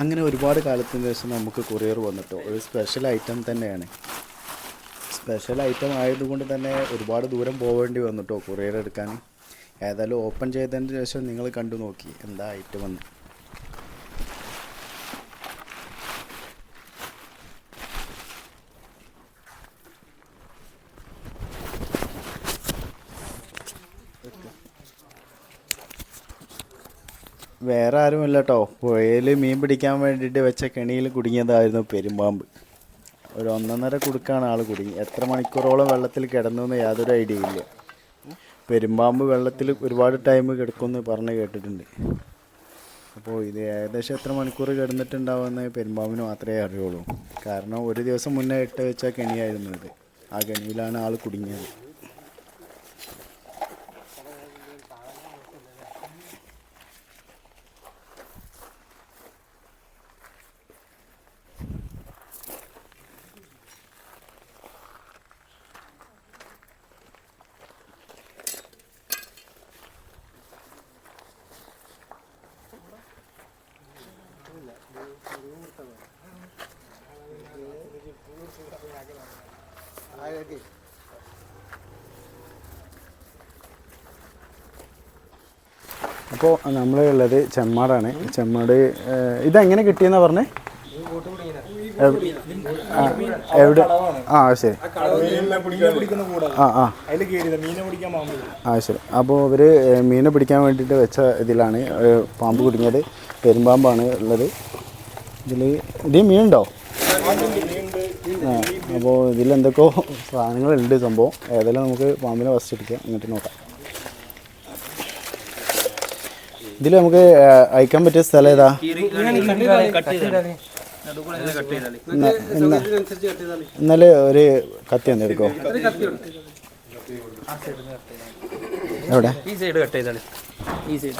അങ്ങനെ ഒരുപാട് കാലത്തിന് ശേഷം നമുക്ക് കൊറിയർ വന്നിട്ടോ ഒരു സ്പെഷ്യൽ ഐറ്റം തന്നെയാണ്. സ്പെഷ്യൽ ഐറ്റം ആയതുകൊണ്ട് തന്നെ ഒരുപാട് ദൂരം പോവേണ്ടി വന്നിട്ടോ കൊറിയർ എടുക്കാൻ. ഏതായാലും ഓപ്പൺ ചെയ്തതിന് ശേഷം നിങ്ങൾ കണ്ടു നോക്കി എന്താ ഐറ്റം എന്ന്. വേറെ ആരുമില്ല കേട്ടോ പുഴയിൽ മീൻ പിടിക്കാൻ വേണ്ടിയിട്ട് വെച്ച കെണിയിൽ കുടുങ്ങിയതായിരുന്നു പെരുമ്പാമ്പ്. ഒരു ഒന്നൊന്നര കുടുക്കാണ് ആൾ കുടുങ്ങി. എത്ര മണിക്കൂറോളം വെള്ളത്തിൽ കിടന്നു എന്ന് യാതൊരു ഐഡിയ ഇല്ല. പെരുമ്പാമ്പ് വെള്ളത്തിൽ ഒരുപാട് ടൈം കിടക്കുമെന്ന് പറഞ്ഞ് കേട്ടിട്ടുണ്ട്. അപ്പോൾ ഇത് ഏകദേശം എത്ര മണിക്കൂർ കിടന്നിട്ടുണ്ടാവുമെന്ന് പെരുമ്പാമ്പിന് മാത്രമേ അറിയുള്ളൂ. കാരണം ഒരു ദിവസം മുന്നേ ഇട്ട് വെച്ച കെണിയായിരുന്നു ഇത്. ആ കെണിയിലാണ് ആൾ കുടുങ്ങിയത്. അപ്പോൾ നമ്മളുള്ളത് ചെമ്മാടാണ്. ചെമ്മാട് ഇതെങ്ങനെ കിട്ടിയെന്നാ പറഞ്ഞേ? എവിടെ? ആ ശരി. ആ ആ. ആ ശരി. അപ്പോൾ ഇവർ മീനെ പിടിക്കാൻ വേണ്ടിയിട്ട് വെച്ച ഇതിലാണ് പാമ്പ് കുടുങ്ങിയത്. പെരുമ്പാമ്പാണ് ഉള്ളത്. ഇതിൽ ഇതേ മീനുണ്ടോ? അപ്പോൾ ഇതിലെന്തൊക്കെയോ സാധനങ്ങളുണ്ട് സംഭവം. ഏതായാലും നമുക്ക് പാമ്പിനെ ഫസ്റ്റ് എടുക്കാം എന്നിട്ട് നോക്കാം. ഇതിൽ നമുക്ക് അയക്കാൻ പറ്റിയ സ്ഥലം ഏതാ? ഇന്ന- ഇന്ന- ഇന്നലെ ഒരു കത്തി എന്താ എടുക്കോ? എവിടെ? ഈ സൈഡ് കട്ട് ചെയ്താളി ഈ സൈഡ്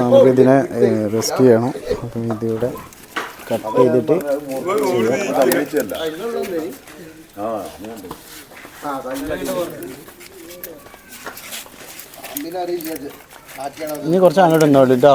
അപ്പോൾ ഇതിനെ റെസ്ക്യൂ ചെയ്യണം. അപ്പം ഇതിവിടെ കട്ട് ചെയ്തിട്ട് ഇനി കുറച്ച് അങ്ങോട്ട് ഉണ്ടോ കേട്ടോ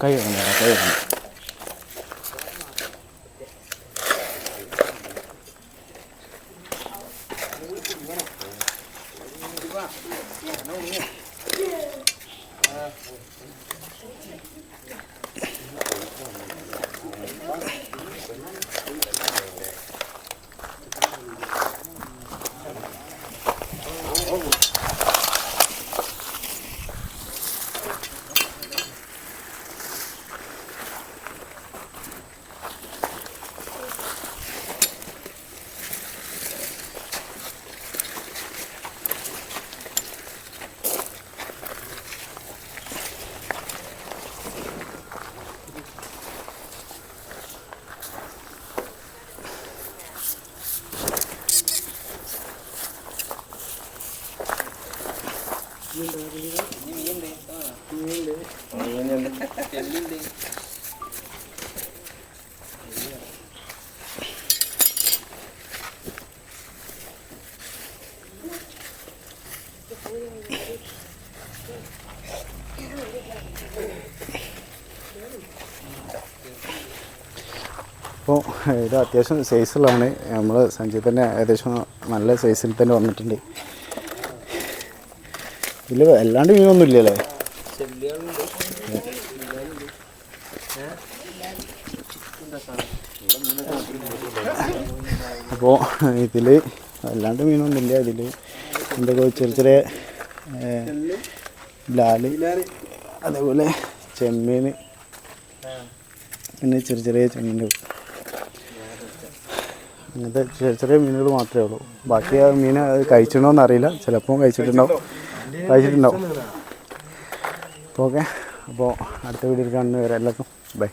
Kayo, mga. അപ്പോൾ ഇത് അത്യാവശ്യം സൈസുള്ളതാണ് നമ്മൾ സഞ്ജയ് തന്നെ ഏകദേശം നല്ല സൈസിൽ തന്നെ വന്നിട്ടുണ്ട്. ഇതിൽ അല്ലാണ്ട് മീനൊന്നും ഇല്ലല്ലേ അപ്പോൾ ഇതിൽ അല്ലാണ്ട് മീനൊന്നും ഇല്ല ഇതിൽ എന്തൊക്കെ ചെറിയ ചെറിയ ലാൽ അതേപോലെ ചെമ്മീൻ പിന്നെ ചെറിയ ചെറിയ ചെമ്മീൻ അങ്ങനത്തെ ചെറിയ ചെറിയ മീനുകൾ മാത്രമേ ഉള്ളൂ. ബാക്കി ആ മീൻ കഴിച്ചിട്ടുണ്ടോ എന്നറിയില്ല. ചിലപ്പോൾ കഴിച്ചിട്ടുണ്ടാവും. കഴിച്ചിട്ടുണ്ടാവും. അപ്പോൾ ഓക്കെ. അപ്പോൾ അടുത്ത വീഡിയോയിൽ കാണുന്നവരെ എല്ലാവർക്കും ബൈ.